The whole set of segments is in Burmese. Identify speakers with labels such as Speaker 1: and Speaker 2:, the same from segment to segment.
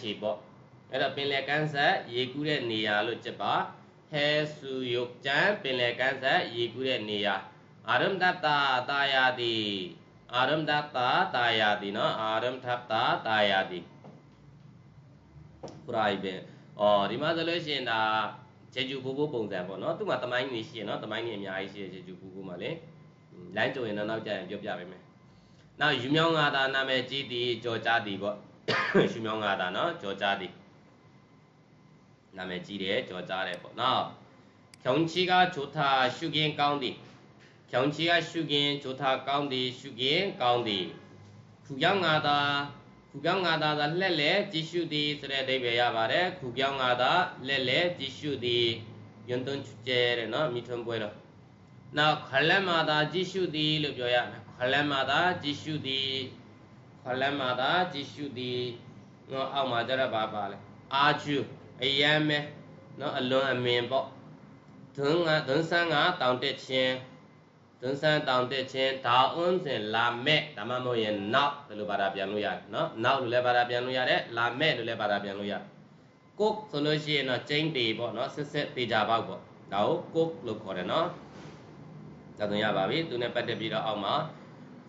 Speaker 1: ခြေပေါ့အဲ့တော့ပင်လယ်ကမ်းဆက်ရေကူးတဲ့နေရာလို့ချက်ပါဟဲဆူယုတ်ကျန်ပင်လယ်ကမ်းဆက်ရေကူးတဲ့နေရာအာရမတတာတာယာတိအာရမတတာတာယာတိနော်အာရမထတာတာယာတိပရိုင်ဘယ်အော်ဒီမှာဆိုလို့ရှိရင်ဒါဂျေဂျူဘူဘူပုံစံပေါ့နော်သူ့မှာတမိုင်းနေရှိရနော်တမိုင်းနေအများကြီးရှိရဂျေဂျူဘူဘူမှာလေလိုင်းကြုံရင်တော့နောက်ကြရင်ပြောပြပေးမယ်နောက်ယူမြောင်းငါတာနာမည်ကြီးတီကြော်ကြတီပေါ့ ရှူမြောင်းငါတာနော်ကြော်ကြသည်နာမည်ကြီးတယ်ကြော်ကြတယ်ပေါ့နော်ကျောင်းချီကချိုတာရှုကင်းကောင်းသည်ကျောင်းချီကရှုကင်းချိုတာကောင်းသည်ရှုကင်းကောင်းသည်ခူကြောင့်ငါတာခူကြောင့်ငါတာသာလှက်လေကြည့်ရှုသည်ဆိုတဲ့အဓိပ္ပာယ်ရပါတယ်ခူကြောင့်ငါတာလှက်လေကြည့်ရှုသည်ယွန်းတွန်းချူကျဲတဲ့နော်မိထွန်းပွဲတော့နောက်ခလက်မာတာကြည့်ရှုသည်လို့ပြောရမယ်ခလက်မာတာကြည့်ရှုသည် လက်မာသာကြည့်ရှုသည်နော်အောက်မှာကြရပါပါလဲအာချူအယမ်းမဲနော်အလွန်အမင်ပေါ့ဒွန်းကဒွန်းဆန်းကတောင်တက်ခြင်းဒွန်းဆန်းတောင်တက်ခြင်းဒါအွန်းစင်လာမဲ့ဒါမှမဟုတ်ရင်နောက်ဘယ်လိုဘာသာပြန်လို့ရတယ်နော်နောက်လို့လည်းဘာသာပြန်လို့ရတယ်လာမဲ့လို့လည်းဘာသာပြန်လို့ရတယ်ကုတ်ဆိုလို့ရှိရင်တော့ကျင်းတေပေါ့နော်စစ်စစ်တေချာပေါက်ပေါ့ဒါကိုကုတ်လို့ခေါ်တယ်နော်ဒါဆိုရပါပြီသူနဲ့ပတ်သက်ပြီးတော့အောက်မှာ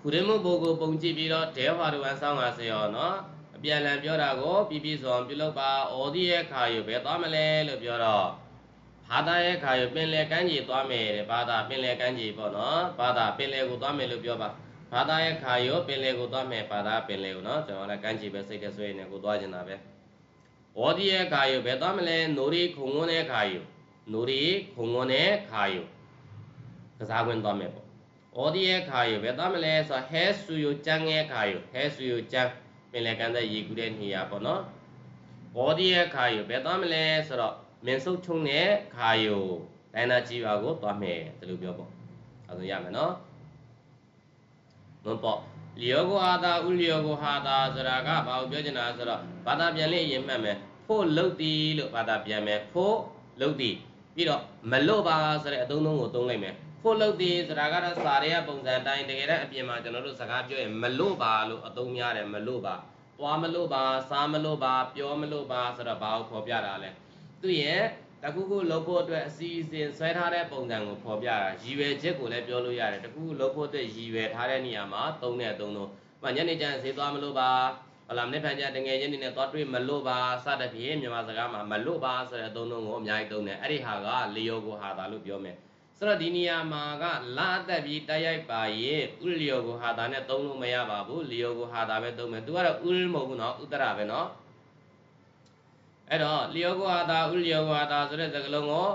Speaker 1: ခုရမှုပုဂ္ဂိုလ်ပုံကြည့်ပြီးတော့ဒဲဟွာရဝန်ဆောင်းပါစေရောနော်အပြန်လန်ပြောတာကိုပြီးပြီးဆိုအောင်ပြုလုပ်ပါဩဒီရဲ့ခါယူပဲသွားမလဲလို့ပြောတော့ဘာသာရဲ့ခါယူပင်လေကမ်းကြီးသွားမယ်တဲ့ဘာသာပင်လေကမ်းကြီးပေါ့နော်ဘာသာပင်လေကိုသွားမယ်လို့ပြောပါဘာသာရဲ့ခါယူပင်လေကိုသွားမယ်ဘာသာပင်လေကိုနော်ကျွန်တော်လည်းကမ်းကြီးပဲစိတ်ထဲဆွေးနေကိုသွားကျင်တာပဲဩဒီရဲ့ခါယူပဲသွားမလဲနိုရီခုံဝန်းတဲ့ခါယူနိုရီခုံဝန်းတဲ့ခါယူကစားခွင့်သွားမယ်ပေါ့ ဩဒီရဲ့ခါယူပဲသွားမလဲဆိုဟဲဆူယိုကျန်းရဲ့ခါယူဟဲဆူယိုကျန်းပင်လေကမ်းတဲ့ရေကူးတဲ့နေရာပေါ့နော်ဩဒီရဲ့ခါယူပဲသွားမလဲဆိုတော့မင်းစုပ်ချုံတဲ့ခါယိုဒိုင်နာကြီးပါကိုသွားမယ်ဒီလိုပြောပေါ့အဲဆိုရမယ်နော်မပေါ့လျောကိုဟာတာဥလျောကိုဟာတာဆိုတာကဘာကိုပြောချင်တာဆိုတော့ဘာသာပြန်လေးရင်မှတ်မယ်ဖို့လုတ်တီလို့ဘာသာပြန်မယ်ဖို့လုတ်တီပြီးတော့မလုတ်ပါဆိုတဲ့အသုံးအနှုန်းကိုသုံးလိုက်မယ် ဖို့လုတ်တီဆိုတာကတော့စာရဲပုံစံတိုင်းတကယ်တမ်းအပြင်မှာကျွန်တော်တို့စကားပြောရင်မလုတ်ပါလို့အသုံးများတယ်မလုတ်ပါသွားမလို့ပါစားမလို့ပါပြောမလို့ပါဆိုတော့ဘာကိုခေါ်ပြတာလဲသူ့ရဲ့တခုခုလုပ်ဖို့အတွက်အစီအစဉ်ဆွဲထားတဲ့ပုံစံကိုဖော်ပြတာရည်ရွယ်ချက်ကိုလည်းပြောလို့ရတယ်တခုခုလုပ်ဖို့အတွက်ရည်ရွယ်ထားတဲ့နေရာမှာသုံးတဲ့အသုံးတော့မညနေကျရင်ဈေးသွားမလို့ပါဟလာမနေ့ဖန်ကြတငယ်ချင်းနေနဲ့သွားတွေ့မလို့ပါစသဖြင့်မြန်မာစကားမှာမလို့ပါဆိုတဲ့အသုံးလုံးကိုအများကြီးသုံးတယ်အဲ့ဒီဟာကလျောကိုဟာတာလို့ပြောမယ် ဆိုတော့ဒီနေရာမှာကလာအသက်ပြီးတိုက်ရိုက်ပါရင်ဥလျောကိုဟာတာနဲ့သုံးလို့မရပါဘူးလျောကိုဟာတာပဲသုံးမယ်သူကတော့ဥလမဟုတ်ဘူးနော်ဥတရပဲနော်အဲ့တော့လျောကိုဟာတာဥလျောကိုဟာတာဆိုတဲ့စကားလုံးကို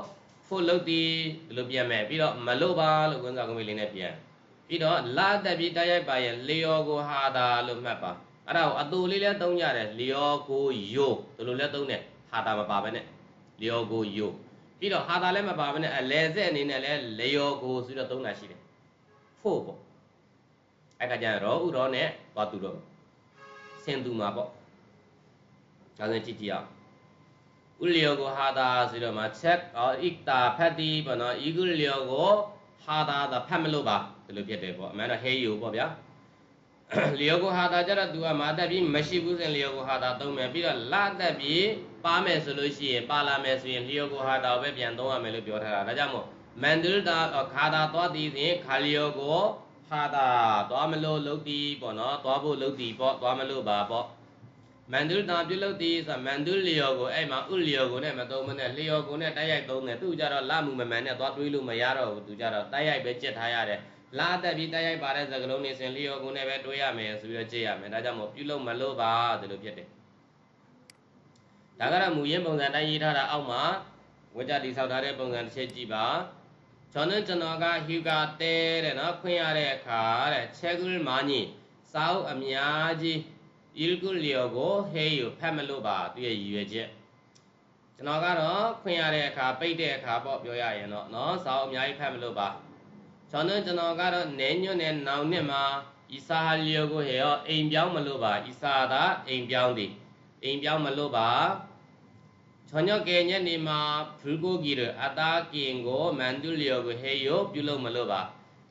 Speaker 1: ဖို့လုတ်တီဒီလိုပြန်မယ်ပြီးတော့မလို့ပါလို့ကွန်းစားကွန်လေးနဲ့ပြန်ပြီးတော့လာတက်ပြီးတိုက်ရိုက်ပါရင်လျောကိုဟာတာလို့မှတ်ပါအဲ့ဒါကိုအတူလေးလည်းသုံးကြတယ်လျောကိုယိုဒီလိုလည်းသုံးတယ်ဟာတာမပါပဲနဲ့လျောကိုယို ပြီးတော့ဟာတာလည်းမပါဘဲနဲ့အလဲဆက်အနေနဲ့လည်းလျောကိုဆိုတော့သုံးတာရှိတယ်ဖို့ပေါ့အဲ့ကကြရင်ရောဥရောနဲ့သွားတူတော့ဆင်သူမှာပေါ့ဒါဆိုကြည့်ကြည့်အောင်ဥလျောကိုဟာတာဆိုတော့မှာ check အော် ikta ဖတ်တီပေါ့နော်ဤကုလျောကိုဟာတာတာဖတ်မလို့ပါဒီလိုဖြစ်တယ်ပေါ့အမှန်တော့ hey you ပေါ့ဗျာလျောကိုဟာတာကြတော့ तू ကမာတက်ပြီးမရှိဘူးဆိုရင်လျောကိုဟာတာသုံးမယ်ပြီးတော့လာတက်ပြီး ပါမယ်ဆိုလို့ရှိရင်ပါလာမယ်ဆိုရင်လျောကိုဟာတာကိုပဲပြန်သုံးရမယ်လို့ပြောထားတာဒါကြောင့်မို့မန်ဒလတာခါတာသွားသည်ဖြင့်ခါလျောကိုဟာတာသွားမလို့လုတ်တီပေါ့နော်သွားဖို့လုတ်တီပေါ့သွားမလို့ပါပေါ့မန်ဒလတာပြုလုပ်သည်ဆိုမန်ဒလျောကိုအဲ့မှာဥလျောကိုနဲ့မသုံးမနဲ့လျောကိုနဲ့တိုက်ရိုက်သုံးတယ်သူကြတော့လာမှုမမှန်နဲ့သွားတွေးလို့မရတော့ဘူးသူကြတော့တိုက်ရိုက်ပဲကြက်ထားရတယ်လာတက်ပြီးတိုက်ရိုက်ပါတဲ့စကလုံးနေစဉ်လျော်ကုန်နဲ့ပဲတွေးရမယ်ဆိုပြီးတော့ကြည့်ရမယ်ဒါကြောင့်မို့ပြုလုပ်မလို့ပါဒီလိုဖြစ်တယ် ဒါကတော့မူရင်းပုံစံတိုင်းရေးထားတာအောက်မှာဝကြတိဆောက်ထားတဲ့ပုံစံတစ်ချက်ကြည့်ပါကျွန်တော်ကျွန်တော်ကဟီကာတဲတဲ့နော်ခွင့်ရတဲ့အခါတဲ့ချက်ကူမာညီစာအုပ်အများကြီးအီလ်ကူလျော်ကိုဟေးယူဖတ်မလို့ပါသူရဲ့ရည်ရွယ်ချက်ကျွန်တော်ကတော့ခွင့်ရတဲ့အခါပိတ်တဲ့အခါပေါ့ပြောရရင်တော့နော်စာအုပ်အများကြီးဖတ်မလို့ပါကျွန်တော်ကျွန်တော်ကတော့နဲညွတ်နဲ့နောင်နှစ်မှာဤစာလျောကိုဟေရောအိမ်ပြောင်းမလို့ပါဤစာသာအိမ်ပြောင်းသည် အိမ်ပြောင်းမလို့ပါချောညော့ကဲညနေမှာဖူကိုကြီးရအတားကင်ကိုမန်တူလျောကိုဟေယောပြုလုပ်မလို့ပါ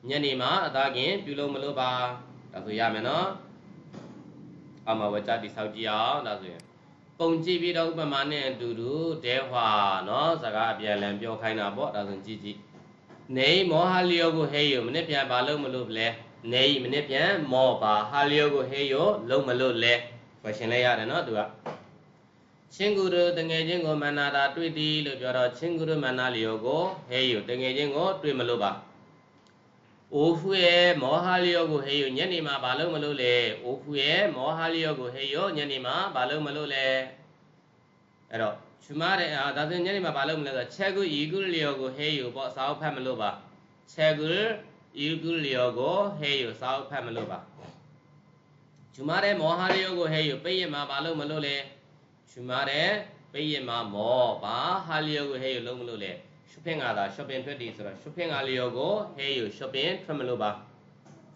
Speaker 1: ညနေမှာအတားကင်ပြုလုပ်မလို့ပါဒါဆိုရမယ်နော်အမဝကြတိဆောက်ကြည့်အောင်ဒါဆိုရင်ပုံကြည့်ပြီးတော့ဥပမာနဲ့အတူတူတဲဟွာနော်စကားအပြန်လန်ပြောခိုင်းတာပေါ့ဒါဆိုကြည့်ကြည့်နေမောဟလျောကိုဟေးယမနစ်ပြန်ဘာလို့မလို့လဲနေမနစ်ပြန်မောပါဟာလျောကိုဟေးယလုံးမလို့လဲ question လဲရတယ်နော်သူကချင်းဂုရုတငယ်ချင်းကိုမန္နာတာတွေ့သည်လို့ပြောတော့ချင်းဂုရုမန္နာလျောကိုဟေးယတငယ်ချင်းကိုတွေ့မလို့ပါအိုဖူရဲ့မောဟလျောကိုဟေးယညနေမှာဘာလို့မလို့လဲအိုဖူရဲ့မောဟလျောကိုဟေးယညနေမှာဘာလို့မလို့လဲအဲ့တော့ချူမတဲ့အာဒါဆိုညနေမှာဘာလို့မလဲဆိုတော့ချက်ကူဤကုလျောကိုဟေးယပေါ့စာအုပ်ဖတ်မလို့ပါချက်ကူဤကုလျောကိုဟေးယစာအုပ်ဖတ်မလို့ပါ ချူမတဲ့မောဟလျောကိုဟေးယပိတ်ရမှာဘာလို့မလို့လဲချူမတဲ့ပိတ်ရမှာမောဘာဟာလျောကိုဟေးယလုံးမလို့လဲ shopping ကသာ shopping ထွက်တယ်ဆိုတော့ shopping ကလျောကိုဟေးယ shopping ထွက်မလို့ပါ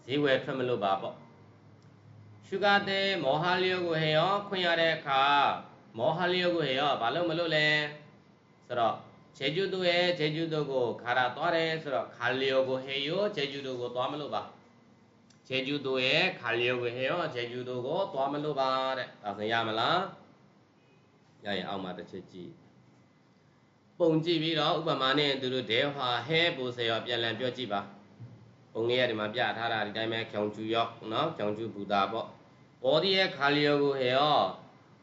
Speaker 1: ဈေးဝယ်ထွက်မလို့ပါပေါ့ရှုကတဲ့မောဟလျောကိုဟေးရောခွင့်ရတဲ့အခါမောဟလျောကိုဟေးရောဘာလို့မလို့လဲဆိုတော့ဂျေဂျူတို့ရဲ့ဂျေဂျူတို့ကိုခါရသွားတယ်ဆိုတော့ခါလျောကိုဟေးရောဂျေဂျူတို့ကိုသွားမလို့ပါ ဂျေဂျူတို့ရဲ့ခါလျောကိုဟေးရောဂျေဂျူတို့ကိုသွားမလို့ပါတဲ့ဒါဆိုရမလားရရင်အောက်မှာတစ်ချက်ကြည့်ပုံကြည့်ပြီးတော့ဥပမာနဲ့သူတို့ဒဲဟာဟဲပူစေရောပြန်လည်ပြောကြည့်ပါပုံလေးရဒီမှာပြထားတာဒီတိုင်းပဲခေါင်ကျူရောက်နော်ခေါင်ကျူဘူတာပေါ့ဩဒီရဲ့ခါလျောကိုဟေရော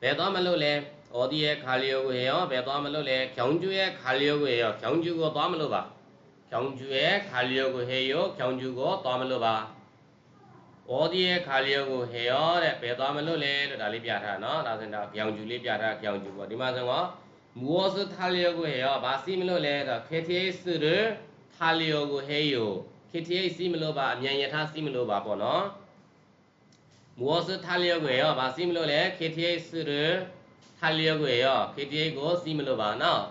Speaker 1: ဘယ်သွားမလို့လဲဩဒီရဲ့ခါလျောကိုဟေရောဘယ်သွားမလို့လဲခေါင်ကျူရဲ့ခါလျောကိုဟေရောခေါင်ကျူကိုသွားမလို့ပါခေါင်ကျူရဲ့ခါလျောကိုဟေရောခေါင်ကျူကိုသွားမလို့ပါ ဝေါ်ဒီရဲ့ခါလျောကိုဟေရောတဲ့ဘယ်သွားမလို့လဲလို့ဒါလေးပြထားနော်ဒါဆိုရင်တော့ကြောင်ကျူလေးပြထားကြောင်ကျူပေါ့ဒီမှာဆိုတော့မူဝစထာလျောကိုဟေရောဘာစီမလို့လဲတော့ KTA စရထာလျောကိုဟေယော KTA စီမလို့ပါအမြန်ယထာစီမလို့ပါပေါ့နော်မူဝစထာလျောကိုဟေရောဘာစီမလို့လဲ KTA စရထာလျောကိုဟေရော KTA ကိုစီမလို့ပါနော်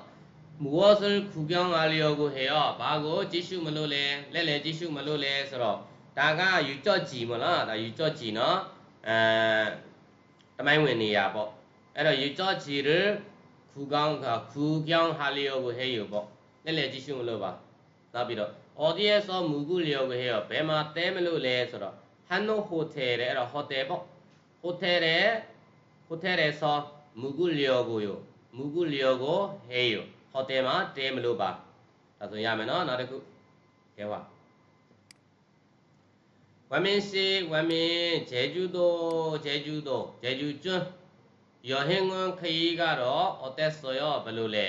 Speaker 1: မူဝစခုပြောင်းအားလျောကိုဟေရောဘာကိုကြည့်ရှုမလို့လဲလက်လက်ကြည့်ရှုမလို့လဲဆိုတော့ ဒါကယူကြော့ကြည်မလားဒါယူကြော့ကြည်နော်အဲတမိုင်းဝင်နေရပေါ့အဲ့တော့ယူကြော့ကြည်ရခူကောင်းကခူကြောင်းဟာလျောကိုဟဲ့ရပေါ့လက်လက်ကြည့်ရှုမလို့ပါနောက်ပြီးတော့ audience ဆောမူကူလျောကိုဟဲ့ရဘယ်မှာတဲမလို့လဲဆိုတော့ဟန်နိုဟိုတယ်တဲ့အဲ့တော့ဟိုတယ်ပေါ့ဟိုတယ်တဲ့ဟိုတယ်တဲ့ဆောမူကူလျောကိုယမူကူလျောကိုဟဲ့ရဟိုတယ်မှာတဲမလို့ပါဒါဆိုရမယ်နော်နောက်တစ်ခုကဲပါ ဝမင်းစီဝမင်းဂျေဂျူတိုဂျေဂျူတိုဂျေဂျူကျွန်းရဟင်းကွန်းခရီးကတော့အသက်ဆိုရောဘယ်လိုလဲ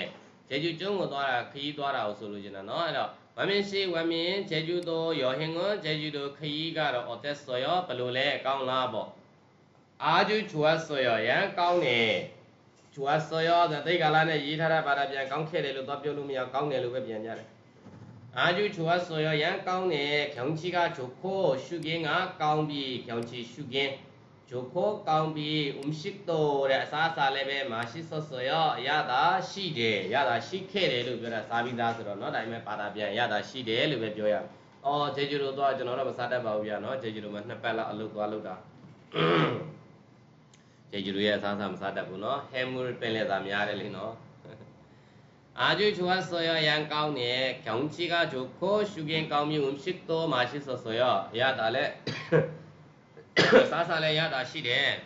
Speaker 1: ဂျေဂျူကျွန်းကိုသွားတာခရီးသွားတာကိုဆိုလို့ကျင်တာနော်အဲ့တော့ဝမင်းရှိဝမင်းဂျေဂျူတို့ရဟင်းကွန်းဂျေဂျူတို့ခရီးကတော့အသက်ဆိုရောဘယ်လိုလဲကောင်းလားပေါ့အာဂျူချွတ်ဆိုရောရန်ကောင်းတယ်ချွတ်ဆိုရောသတိကလာနဲ့ရေးထားတာပါတာပြန်ကောင်းခဲ့တယ်လို့သွားပြောလို့မရကောင်းတယ်လို့ပဲပြန်ကြတယ် အာဂျူချွတ်ဆိုရောရန်ကောင်းတယ်ခေါင်းချီကဂျိုခိုရှုကင်းကကောင်းပြီခေါင်းချီရှုကင်းဂျိုခိုကောင်းပြီး음식도တဲ့အစားအစာလည်းပဲမရှိဆော့ဆော့ရရတာရှိတယ်ရတာရှိခဲ့တယ်လို့ပြောတာစားပြီးသားဆိုတော့เนาะဒါပေမဲ့ပါတာပြန်ရတာရှိတယ်လို့ပဲပြောရအောင်။အော်ဂျေဂျီလိုတော့ကျွန်တော်တော့မစားတတ်ပါဘူးဗျာเนาะဂျေဂျီလိုမှနှစ်ပတ်လောက်အလုပ်သွားလုပ်တာ။ဂျေဂျီလိုရဲ့အစားအစာမစားတတ်ဘူးเนาะဟဲမူပင်လေသာများတယ်လေเนาะ။ 아주 좋았어요. 양가오니 경치가 좋고 슈겐가오미 음식도 맛있었어요. 야달레 사사래 야다시래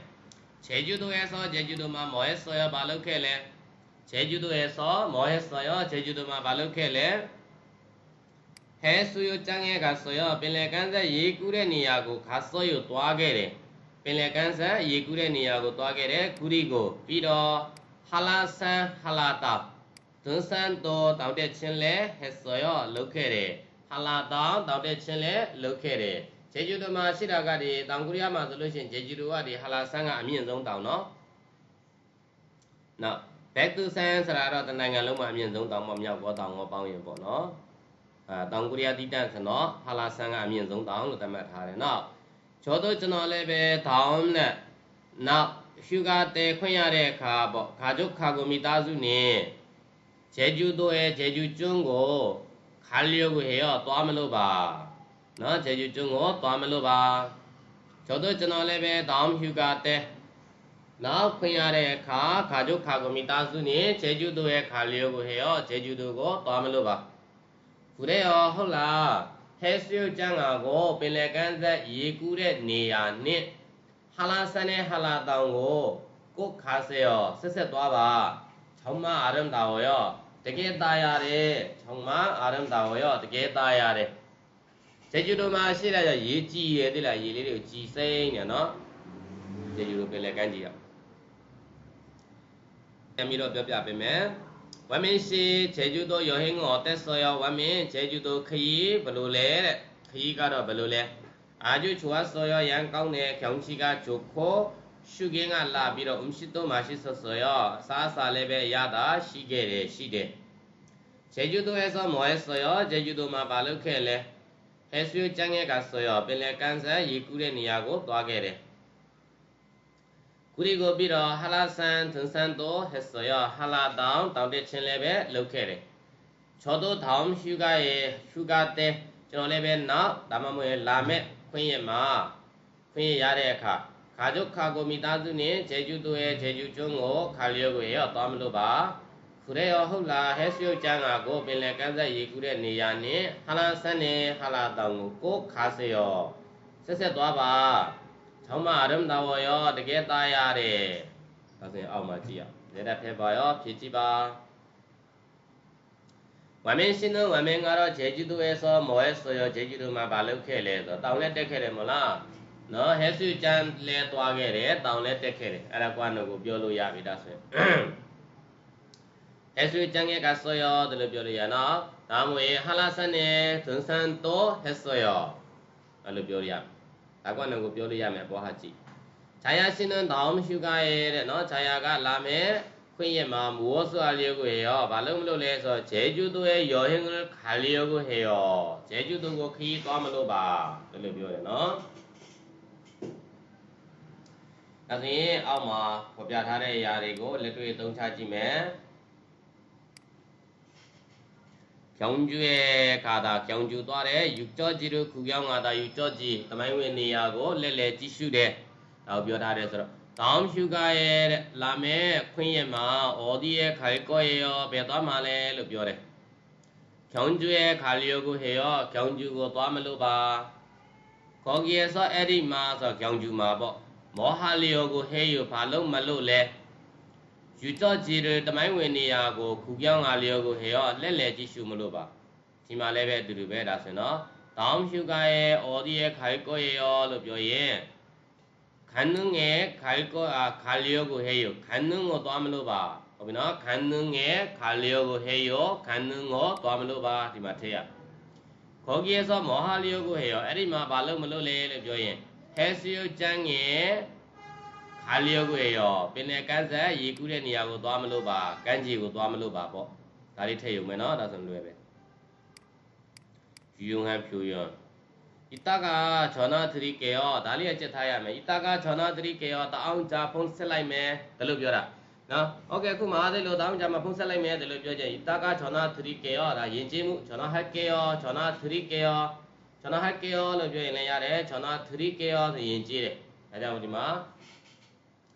Speaker 1: 제주도에서 제주도만 뭐 했어요? 바르켈레 제주도에서 뭐 했어요? 제주도만 바르켈레 해수욕장에 갔어요. 빌레간사 예구레니하고 갔어요. 또 하게레 빌레간사 예구레니하고 또 하게레 그리고 비로 한라산 한라답 ရီကိုပြီးတော့ဟာလာဆန်ဟာလာတာဒွန်းဆန်တော်တောက်တဲ့ချင်းလဲဟဲဆိုရလုပ်ခဲ့တယ်ဟာလာတောင်တောက်တဲ့ချင်းလဲလုပ်ခဲ့တယ်ဂျေဂျူဒိုမှာရှိတာကဒီတောင်ကိုရီးယားမှာဆိုလို့ရှိရင်ဂျေဂျူဒိုကဒီဟာလာဆန်ကအမြင့်ဆုံးတောင်နော်နောက်ဘက်တူဆန်ဆိုတာတော့တနိုင်ငံလုံးမှာအမြင့်ဆုံးတောင်ပေါ့မြောက်ဘောတောင်ရောပေါင်းရင်ပေါ့နော်အဲတောင်ကိုရီးယားတိတက်ဆိုတော့ဟာလာဆန်ကအမြင့်ဆုံးတောင်လို့သတ်မှတ်ထားတယ်နော်ကျိုးတော့ကျွန်တော်လည်းပဲတောင်နဲ့နောက်ဟျူဂါတဲခွင့်ရတဲ့အခါပေါ့ခါကျုခါကိုမိသားစုနေ ဂျေဂျူဒိုရဲ့ဂျေဂျူကျွန်းကိုခါလျောကိုဟေရောသွားမလို့ပါနော်ဂျေဂျူကျွန်းကိုသွားမလို့ပါကျို့တော့ကျွန်တော်လည်းပဲတောင်းဟျူကာတဲနောက်ခွင့်ရတဲ့အခါခါကျုခါကိုမိသားစုနေဂျေဂျူတို့ရဲ့ခါလျောကိုဟေရောဂျေဂျူတို့ကိုသွားမလို့ပါခုတဲ့ရောဟုတ်လားဟဲစယုကျန်းကကိုပင်လယ်ကမ်းဆက်ရေကူးတဲ့နေရာနဲ့ဟာလာဆန်နဲ့ဟာလာတောင်ကိုကိုခါ စေရောဆက်ဆက်သွားပါချောင်းမအာရမ်တာဝရောတကယ်ตายရတယ်ချောင်းမအာရမ်တာဝရောတကယ်ตายရတယ်ကျေကျူတို့မှာရှိလိုက်ရရေကြည်ရတဲ့လားရေလေးတွေကိုကြည်စိမ့်နေနော်ကျေကျူတို့ပင်လည်းကန်းကြည့်ရအောင်အမီတော့ပြောပြပေးမယ်ဝမင်းရှိကျေကျူတို့ရောဟင်းကိုတက်ဆော်ရောဝမင်းကျေကျူတို့ခရီးဘယ်လိုလဲတဲ့ခရီးကတော့ဘယ်လိုလဲအာကျူချွာဆော်ရောရန်ကောင်းတဲ့ခေါင်းချီကဂျိုခို ရှုကင်းကလာပြီးတော့အမရှိတော့မရှိဆော်ဆော်ရောအစားအစာလည်းပဲရတာရှိခဲ့တယ်ရှိတယ်ကျေကျူတို့ရဲ့ဆော်မောရဲ့ဆော်ရောကျေကျူတို့မှာဘာလုပ်ခဲ့လဲဟဲဆွေကျန်းရဲ့ကဆော်ရောပင်လယ်ကန်ဆန်ရေကူးတဲ့နေရာကိုသွားခဲ့တယ်ကူရီကိုပြီးတော့ဟလာဆန်ထွန်းဆန်တော့ဟက်ဆော်ရောဟလာတောင်တောင်တက်ချင်းလည်းပဲလုပ်ခဲ့တယ်ချောတော့ထောင်ရှုကရဲ့ရှုကတဲ့ကျွန်တော်လည်းပဲနောက်ဒါမှမဟုတ်လာမဲ့ခွင့်ရမှာခွင့်ရရတဲ့အခါ ခါကျုခါကိုမိသားစုနဲ့ဂျေဂျူတို့ရဲ့ဂျေဂျူကျွန်းကိုခါလျောကိုရောသွားမလို့ပါခုရဲရောဟုတ်လားဟဲဆွေကျန်းကကိုပင်လယ်ကန်းဆက်ရေကူးတဲ့နေရာနဲ့ဟလာဆန်းနဲ့ဟလာတောင်ကိုကိုခါစေရောဆက်ဆက်သွားပါချောင်းမအရမ်တော်ရောတကယ်သားရတယ်ဒါဆိုရင်အောက်မှာကြည့်အောင်လက်တက်ဖဲပါရောဖြည့်ကြည့်ပါဝမင်းရှင်တို့ဝမင်းကတော့ဂျေဂျူတို့ရဲ့ဆောမောရဲ့ဆောရောဂျေဂျူတို့မှာမလုပ်ခဲ့လဲဆိုတောင်နဲ့တက်ခဲ့တယ်မလား နော်ဟဲဆွေကျန်းလဲသွားခဲ့တယ်တောင်လဲတက်ခဲ့တယ်အဲ့ဒါကွာနော်ကိုပြောလို့ရပြီဒါဆိုရင်ဟဲဆွေကျန်းရဲ့ကဆောရောတယ်လို့ပြောလို့ရနော်ဒါမှမဟုတ်ဟာလာဆန်နဲ့သွန်ဆန်တော့ဟဲဆောရောအဲ့လိုပြောရမယ်ဒါကွာနော်ကိုပြောလို့ရမယ်ဘောဟာကြည့်ခြာယာရှင်တို့တောင်ရှုကရဲ့တဲ့နော်ခြာယာကလာမယ်ခွင့်ရမှာမူဝဆွာလျေကိုရောဘာလို့မလို့လဲဆိုတော့ဂျေကျူတို့ရဲ့ယောဟင်ကခါလျေကိုဟေရောဂျေကျူတို့ကိုခီးသွားမလို့ပါလို့လို့ပြောတယ်နော် ဒါဆိုရင်အောက်မှာဖော်ပြထားတဲ့အရာတွေကိုလက်တွေ့သုံးချကြည့်မယ်ကျောင်းကျွဲခါတာကျောင်းကျူသွားတယ်ယူကြောကြီးတို့ခူပြောင်းငါတာယူကြောကြီးတမိုင်းဝင်နေရာကိုလက်လက်ကြည့်ရှုတယ်ဒါကိုပြောထားတယ်ဆိုတော့တောင်းရှုကရဲ့တဲ့လာမဲခွင့်ရမှာအော်ဒီရဲ့ခိုင်ကောရဲ့ရောဘယ်သွားမှလဲလို့ပြောတယ်ကျောင်းကျွဲခါလျောကိုဟေရောကျောင်းကျူကိုသွားမလို့ပါခေါ်ကြီးဆောအဲ့ဒီမှာဆိုကျောင်းကျူမှာပေါ့ မောဟလျော်ကိုဟဲယူဘာလို့မလို့လဲယူတော့ကြည်ရတမိုင်းဝင်နေရာကိုခူပြောင်းငါလျော်ကိုဟဲရောလက်လက်ကြည့်ရှုမလို့ပါဒီမှာလည်းပဲအတူတူပဲဒါဆိုနော်တောင်းရှုကရဲ့အော်ဒီရဲ့ခိုင်ကိုရောလို့ပြောရင်ခန္ဓုငယ်ခိုင်ကိုအာခါလျော်ကိုဟဲယူခန္ဓုကိုသွားမလို့ပါဟုတ်ပြီနော်ခန္ဓုငယ်ခါလျော်ကိုဟဲယူခန္ဓုကိုသွားမလို့ပါဒီမှာထည့်ရခေါ်ကြီးရဲ့ဆိုမောဟလျော်ကိုဟဲရောအဲ့ဒီမှာဘာလို့မလို့လဲလို့ပြောရင် ဟဲစီယိုကျန်းငယ်ခါလျောကိုရောပင်နယ်ကန်းဆက်ရေကူးတဲ့နေရာကိုသွားမလို့ပါကန်းကြီးကိုသွားမလို့ပါပေါ့ဒါလေးထည့်ယူမယ်နော်ဒါဆိုလွယ်ပဲယူဟန်ဖြူယောဣတကခြောနာသတိကေယောဒါလေးအချက်ထားရမယ်ဣတကခြောနာသတိကေယောတအောင်ဂျာဖုံးဆက်လိုက်မယ်ဒါလို့ပြောတာနော်โอเคခုမှာအဲ့လိုတောင်းကြမှာဖုန်းဆက်လိုက်မယ်ဒါလို့ပြောကြရင်တာကခြောနာ3ကေရောဒါယဉ်ကျေးမှုခြောနာဟက်ကေရောခြောနာ3ကေရော ခြောက်နာ hard KO လို့ပြောရင်လည်းရတယ်ခြောက်နာ 3 KO ဆိုရင်ကြည့်တယ်ဒါကြောင့်ဒီမှာ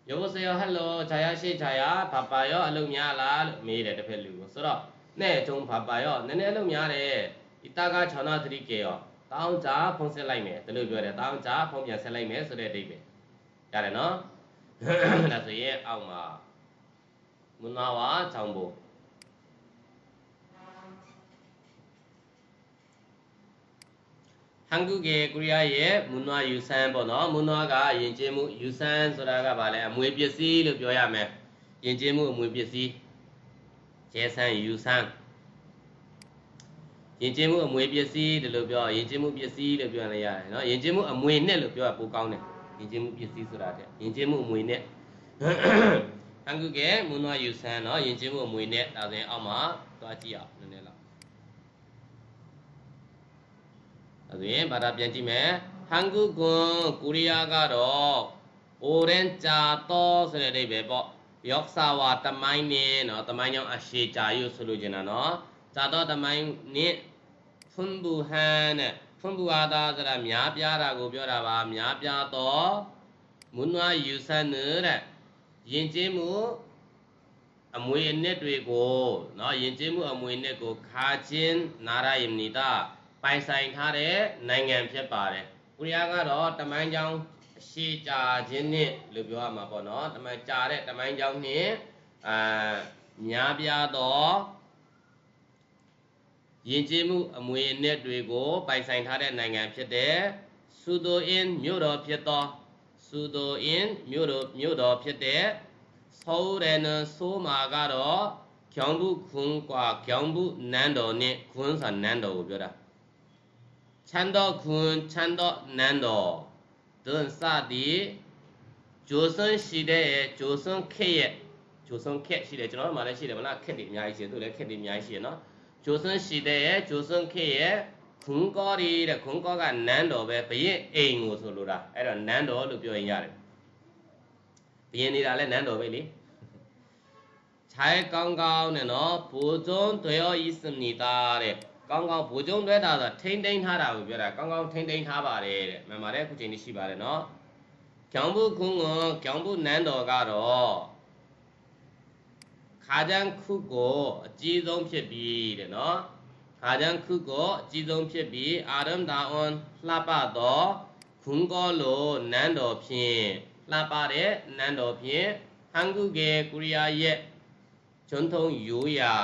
Speaker 1: ယောစယောဟယ်လိုခြာယာရှိခြာယာဘာပါရောအလုံးများလားလို့မေးတယ်တစ်ဖက်လူကိုဆိုတော့နဲ့ကျုံဘာပါရောနည်းနည်းအလုံးများတယ်ဒီတာကခြောက်နာ 3K ရောတောင်းကြဖုံးဆက်လိုက်မယ်ဒါလို့ပြောတယ်တောင်းကြဖုံးပြန်ဆက်လိုက်မယ်ဆိုတဲ့အဓိပ္ပာယ်ရတယ်နော်ဒါဆိုရင်အောက်မှာမနာဝါချောင်းဘိုး ဟန်ဂုကေကိုရီးယားရဲ့မွန်နွားယူဆန်းပေါ့နော်မွန်နွားကယဉ်ကျေးမှုယူဆန်းဆိုတာကဗာလဲအမွေပစ္စည်းလို့ပြောရမယ်ယဉ်ကျေးမှုအမွေပစ္စည်းကျဲဆန်းယူဆန်းယဉ်ကျေးမှုအမွေပစ္စည်းဒီလိုပြောယဉ်ကျေးမှုပစ္စည်းလို့ပြောရရတယ်နော်ယဉ်ကျေးမှုအမွေနဲ့လို့ပြောရပိုကောင်းတယ်ယဉ်ကျေးမှုပစ္စည်းဆိုတာတဲ့ယဉ်ကျေးမှုအမွေနဲ့ဟန်ဂုကေမွန်နွားယူဆန်းနော်ယဉ်ကျေးမှုအမွေနဲ့ဒါဆိုရင်အောက်မှာသွားကြည့်အောင် ဒါဆိုရင်ဘာသာပြန်ကြည့်မယ်ဟန်ကုကွန်ကိုရီးယားကတော့ orange ကြာတော့ဆိုတဲ့အဓိပ္ပာယ်ပေါ့ယောက်စာဝါတမိုင်းနဲ့เนาะတမိုင်းကြောင့်အရှိကြာရုပ်ဆိုလို့ကျင်တာเนาะဇာတော့တမိုင်းနဲ့ဖွန်ဘူဟန်နဲ့ဖွန်ဘူအာသာဆိုတာများပြားတာကိုပြောတာပါများပြားတော့မွန်းနွားယူဆန်တဲ့ယဉ်ကျေးမှုအမွေအနှစ်တွေကိုเนาะယဉ်ကျေးမှုအမွေအနှစ်ကိုခါချင်းနာရယမနီတာ ပိုင်ဆိုင်ထားတဲ့နိုင်ငံဖြစ်ပါတယ်ကိုရီးယားကတော့တမိုင်းကြောင်းအရှိကြာခြင်းနှင့်လို့ပြောရမှာပေါ့နော်တမန်ကြာတဲ့တမိုင်းကြောင်းနှင့်အာများပြားသောယဉ်ကျေးမှုအမွေအနှစ်တွေကိုပိုင်ဆိုင်ထားတဲ့နိုင်ငံဖြစ်တဲ့ဆူဒိုအင်းမြို့တော်ဖြစ်သောဆူဒိုအင်းမြို့တော်မြို့တော်ဖြစ်တဲ့ဆောရနဆိုမာကတော့ကျောင်းဘူးခွန်ကွာကျောင်းဘူးနန်းတော်နဲ့ခွန်းဆန်နန်းတော်ကိုပြောတာ ချမ်းတော်ခွန်ချမ်းတော်နန်းတော်တွန်းစသည်ဂျိုဆွန်ရှိတဲ့ဂျိုဆွန်ခေရဲ့ဂျိုဆွန်ခက်ရှိတယ်ကျွန်တော်တို့မှလည်းရှိတယ်မလားခက်တွေအများကြီးရှိတယ်သူလည်းခက်တွေအများကြီးရှိတယ်နော်ဂျိုဆွန်ရှိတဲ့ဂျိုဆွန်ခေရဲ့ခွန်ကောရီတဲ့ခွန်ကောကနန်းတော်ပဲဘရင်အိမ်ကိုဆိုလိုတာအဲ့တော့နန်းတော်လို့ပြောရင်ရတယ်ဘရင်နေတာလည်းနန်းတော်ပဲလေ ကောင်းကောင်းဗိုလ်ချုပ်သွဲတာဆိုထိမ့်သိမ်းထားတာကိုပြောတာကောင်းကောင်းထိမ့်သိမ်းထားပါတယ်တဲ့မှန်ပါတယ်အခုချိန်ရှိပါတယ်နော်ကျောင်းဘုခုံကကျောင်းဘုနန်းတော်ကတော့ခါကြံခုကိုအကြီးဆုံးဖြစ်ပြီတဲ့နော်ခါကြံခုကိုအကြီးဆုံးဖြစ်ပြီးအာရမ်ဒါအွန်လှပတော်ခုံကောလိုနန်းတော်ဖြင့်လှပတဲ့နန်းတော်ဖြင့်ဟန်ကုကေကိုရီးယားရဲ့ဂျွန်ထုံယိုးယာ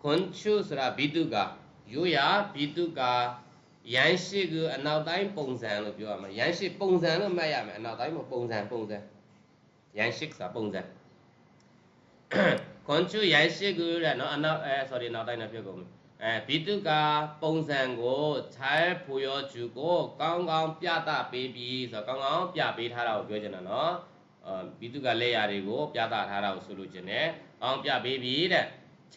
Speaker 1: ခွန်ချူဆိုတာဘီတုကာ 요야ဘိတုကရန်ရှိကအနောက်တိုင်းပုံစံလို့ပြောရမှာရန်ရှိပုံစံလို့မှတ်ရမယ်အနောက်တိုင်းမပုံစံပုံစံရန်ရှိဆိုတာပုံစံကွန်ချူရိုင်းရှိကူတဲ့နော်အနောက်အဲ sorry နောက်တိုင်းတော့ပြောကုန်ပြီအဲဘီတုကပုံစံကိုခြိုင်းဖူရောကျူကိုကောင်းကောင်းပြတာပေးပြီးဆိုတော့ကောင်းကောင်းပြပေးထားတာကိုပြောချင်တာနော်အာဘီတုကလက်ရာတွေကိုပြတာထားတာကိုဆိုလို့ချင်တယ်ကောင်းပြပေးပြီးတဲ့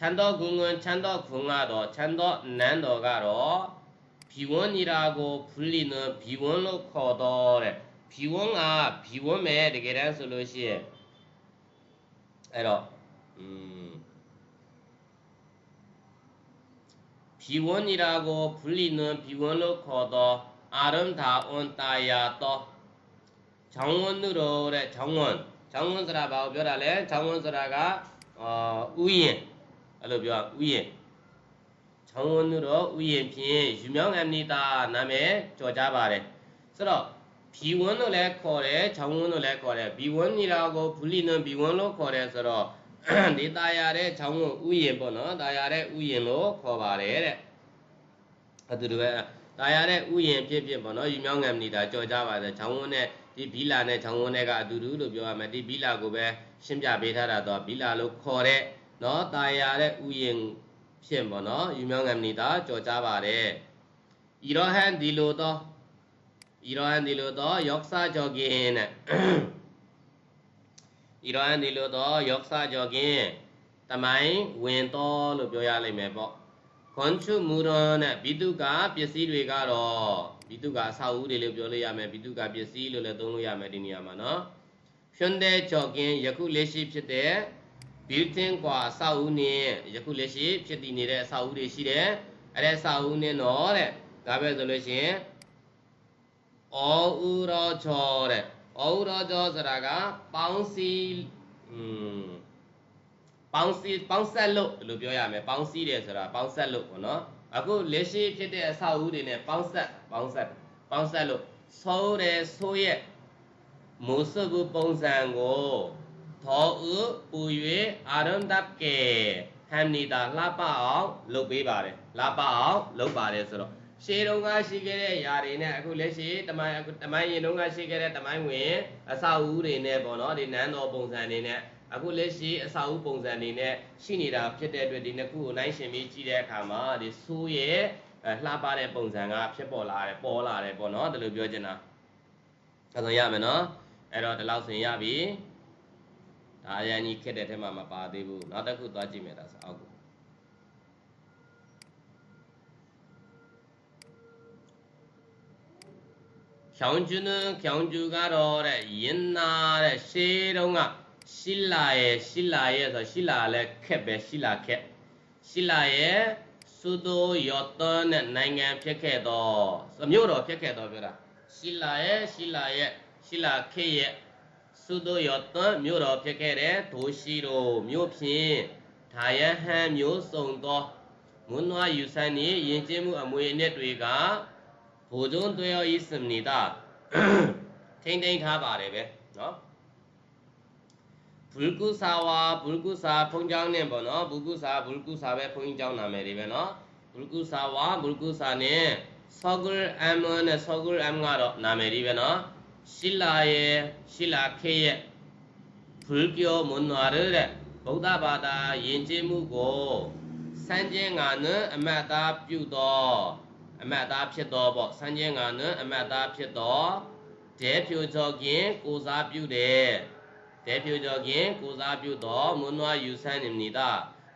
Speaker 1: ချမ်းသောဂုံငွန်ချမ်းသောခုံကတော့ချမ်းသောနန်းတော်ကတော့ဘီဝွန်နီရာကိုဖူလီနဘီဝွန်လို့ခေါ်တော့တဲ့ဘီဝွန်ကဘီဝွန်ပဲတကယ်တမ်းဆိုလို့ရှိရင်အဲ့တော့อืมဘီဝွန်နီရာကိုဖူလီနဘီဝွန်လို့ခေါ်တော့အာရမ်သာအွန်တာယာတော့ချောင်းဝန်သူတော်တဲ့ချောင်းဝန်ချောင်းဝန်ဆိုတာဘာကိုပြောတာလဲချောင်းဝန်ဆိုတာကအာဥယျာဉ် အဲ့လိုပြောဥယျာဉ်ချောင်းဝန်သူတော်ဥယျာဉ်ဖြင့်ယူမြောင်းအမနိတာနာမည်ကြော်ကြပါတယ်ဆိုတော့ဘီဝန်းလို့လည်းခေါ်တယ်ချောင်းဝန်းလို့လည်းခေါ်တယ်ဘီဝန်းနေတာကိုဘူလီနံဘီဝန်းလို့ခေါ်တယ်ဆိုတော့ဒီตายရတဲ့ချောင်းဝန်းဥယျာဉ်ပေါ့နော်ตายရတဲ့ဥယျာဉ်လို့ခေါ်ပါတယ်တဲ့အတူတူပဲตายရတဲ့ဥယျာဉ်ဖြစ်ဖြစ်ပေါ့နော်ယူမြောင်းငံနေတာကြော်ကြပါတယ်ချောင်းဝန်းနဲ့ဒီဘီလာနဲ့ချောင်းဝန်းတွေကအတူတူလို့ပြောရမယ်ဒီဘီလာကိုပဲရှင်းပြပေးထားတာတော့ဘီလာလို့ခေါ်တဲ့ နော်တာယာတဲ့ဥယျင်ဖြင့်ပေါ့နော်ယူမြောင်းကမ္မဏီတာကြော်ကြားပါတယ်ဤရောဟန်ဒီလိုသောဤရောဟန်ဒီလိုသောယောက်ဆာဂျောဂင်တဲ့ဤရောဟန်ဒီလိုသောယောက်ဆာဂျောဂင်တမိုင်းဝင်တော်လို့ပြောရလိမ့်မယ်ပေါ့ခွန်ချုမူရနဲ့ဘိတုကပစ္စည်းတွေကတော့ဘိတုကအဆောက်အဦတွေလို့ပြောလို့ရမယ်ဘိတုကပစ္စည်းလို့လည်းသုံးလို့ရမယ်ဒီနေရာမှာနော်ရှင်တဲ့ချော့ကင်းယခုလက်ရှိဖြစ်တဲ့ building กว่าအဆောက်အဦနဲ့ယခုလက်ရှိဖြစ်တည်နေတဲ့အဆောက်အဦတွေရှိတယ်အဲ့ဒီအဆောက်အဦနဲ့တော့တဲ့ဒါပဲဆိုလို့ရှိရင်အောဥရောချောတဲ့အောဥရောချောဆိုတာကပေါင်းစည်းอืมပေါင်းစည်းပေါင်းဆက်လို့လို့ပြောရမယ်ပေါင်းစည်းတယ်ဆိုတာပေါင်းဆက်လို့ပေါ့နော်အခုလက်ရှိဖြစ်တဲ့အဆောက်အဦတွေနဲ့ပေါင်းဆက်ပေါင်းဆက်ပေါင်းဆက်လို့ဆိုးတယ်ဆိုးရဲ့မိုးစကူပုံစံကို သောဥပူ၍အာရုံတပ်ကေဟမ်နီတာလှပအောင်လုပ်ပေးပါတယ်လှပအောင်လုပ်ပါတယ်ဆိုတော့ရှေးတုန်းကရှိခဲ့တဲ့ຢာတွေနဲ့အခုလက်ရှိတမိုင်းတမိုင်းရင်တုန်းကရှိခဲ့တဲ့တမိုင်းဝင်အဆောက်အဦတွေနဲ့ပေါ့နော်ဒီနန်းတော်ပုံစံတွေနဲ့အခုလက်ရှိအစာအုပ်ပုံစံနေနဲ့ရှိနေတာဖြစ်တဲ့အတွက်ဒီနှစ်ခုကိုနိုင်ရှင်ပြီးကြည့်တဲ့အခါမှာဒီဆိုးရဲ့လှပတဲ့ပုံစံကဖြစ်ပေါ်လာတယ်ပေါ်လာတယ်ပေါ့နော်ဒါလိုပြောချင်တာအဲဆိုရမယ်နော်အဲ့တော့ဒီလောက်ဆိုရင်ရပြီ ဒါရန်ကြီးခက်တဲ့ထဲမှာမပါသေးဘူးနောက်တစ်ခုသွားကြည့်မယ်ဒါဆိုအောက်ကိုဖြောင်းကျွန်းဖြောင်းကျူကတော့တဲ့ယင်နာတဲ့ရှေးတုန်းကရှိလာရဲ့ရှိလာရဲ့ဆိုရှိလာလည်းခက်ပဲရှိလာခက်ရှိလာရဲ့သုသောယောတန်နဲ့နိုင်ငံဖြစ်ခဲ့တော့မြို့တော်ဖြစ်ခဲ့တော့ပြောတာရှိလာရဲ့ရှိလာရဲ့ရှိလာခေရဲ့ သုဒိုယောတန်မြို့တော်ဖြစ်ခဲ့တဲ့ဒိုရှိတို့မြို့ဖြင့်ဒါယဟန်မျိုးစုံသောမွန်းနွားယူဆိုင်နေယဉ်ကျေးမှုအမွေအနှစ်တွေကဘိုးကျုံတွေ့ရဤစမနီတာထ ထိမ့်သိမ်းထားပါတယ်ပဲเนาะဘူလ်ကုစာဝါဘူလ်ကုစာဖုံးကြောင်းနဲ့ပေါ့နော်ဘူလ်ကုစာဘူလ်ကုစာပဲဖုံးကြောင်းနာမည်တွေပဲเนาะဘူလ်ကုစာဝါဘူလ်ကုစာနဲ့ဆောဂလ်အမ်နဲ့ဆောဂလ်အမ်ကတော့နာမည်တွေပဲเนาะရှိလာရဲ့ရှိလာခေရဲ့ဘူလ်ကျော်မွန် နွားရတဲ့ဗုဒ္ဓဘာသာယဉ်ကျေးမှုကိုစံကျင်ငါနဲ့အမတ်သားပြုတော်အမတ်သားဖြစ်တော်ပေါ့စံကျင်ငါနဲ့အမတ်သားဖြစ်တော်ဒဲဖြိုချောခင်ကိုစားပြုတယ်ဒဲဖြိုချောခင်ကိုစားပြုတော်မွန်နွားယူဆန်းနေမည်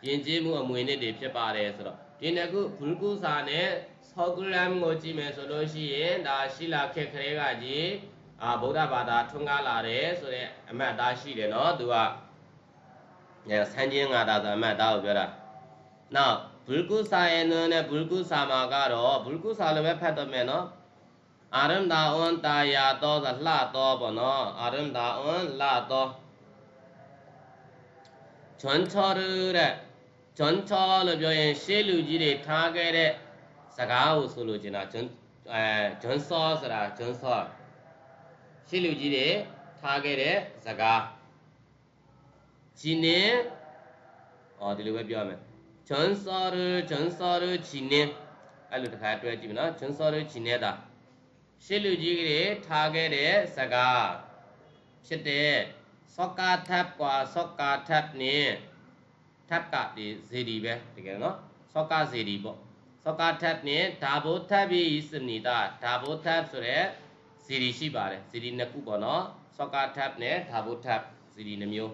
Speaker 1: ယဉ်ကျေးမှုအမွေနဲ့တွေဖြစ်ပါတယ်ဆိုတော့ဒီနှစ်ခုဘူလ်ကုစာနဲ့ဆောဂလမ်ကိုကြည့်မယ်ဆိုလို့ရှိရင်ဒါရှိလာခက်ခရဲကကြီး အာဗုဒ္ဓဘာသာထွန်းကားလာတယ်ဆိုတဲ့အမတ်သားရှိတယ်နော်သူကအဲဆန်းချင်းငါသာဆိုအမတ်သားကိုပြောတာနောက်ဘူလ်ကုစာရဲ့နဲ့ဘူလ်ကုစာမှာကတော့ဘူလ်ကုစာလည်းပဲဖတ်တော့မယ်နော်အာရမ်ဒါအွန်တာယာတော့ဆိုလှတော့ပေါ့နော်အာရမ်ဒါအွန်လှတော့ဂျွန်ချော်ရတဲ့ဂျွန်ချော်လို့ပြောရင်ရှေးလူကြီးတွေထားခဲ့တဲ့စကားကိုဆိုလိုချင်တာဂျွန်အဲဂျွန်ဆော့ဆိုတာဂျွန်ဆော့ ရှေ့လူကြီးတွေထားခဲ့တဲ့ဇကာဂျီနင်းအော်ဒီလိုပဲပြောရမယ်ဂျွန်ဆာရဂျွန်ဆာရဂျီနင်းအဲ့လိုတစ်ခါတွဲကြည့်မနော်ဂျွန်ဆာရဂျီနင်းတာရှေ့လူကြီးတွေထားခဲ့တဲ့ဇကာဖြစ်တဲ့စောကာထပ်ကွာစောကာထပ်နဲ့ထပ်ကဒီဇေဒီပဲတကယ်နော်စောကာဇေဒီပေါ့စောကာထပ်နဲ့ဓာဘုထပ်ပြီးစနိတာဓာဘုထပ်ဆိုတဲ့ ဇေဒီရှိပါတယ်ဇေဒီနှစ်ခုပေါ့နော်စောကာထပ်နဲ့ဒါဘိုထပ်ဇေဒီနှမျိုး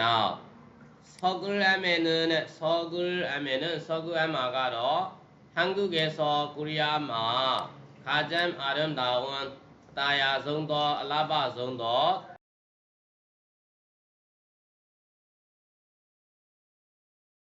Speaker 1: now ဆောဂလအမေနဲ့ဆောဂလအမေနဲ့ဆောဂလအမာကတော့ 한국에서 코리아마 가장 아름다운 따야 정도 알라바 정도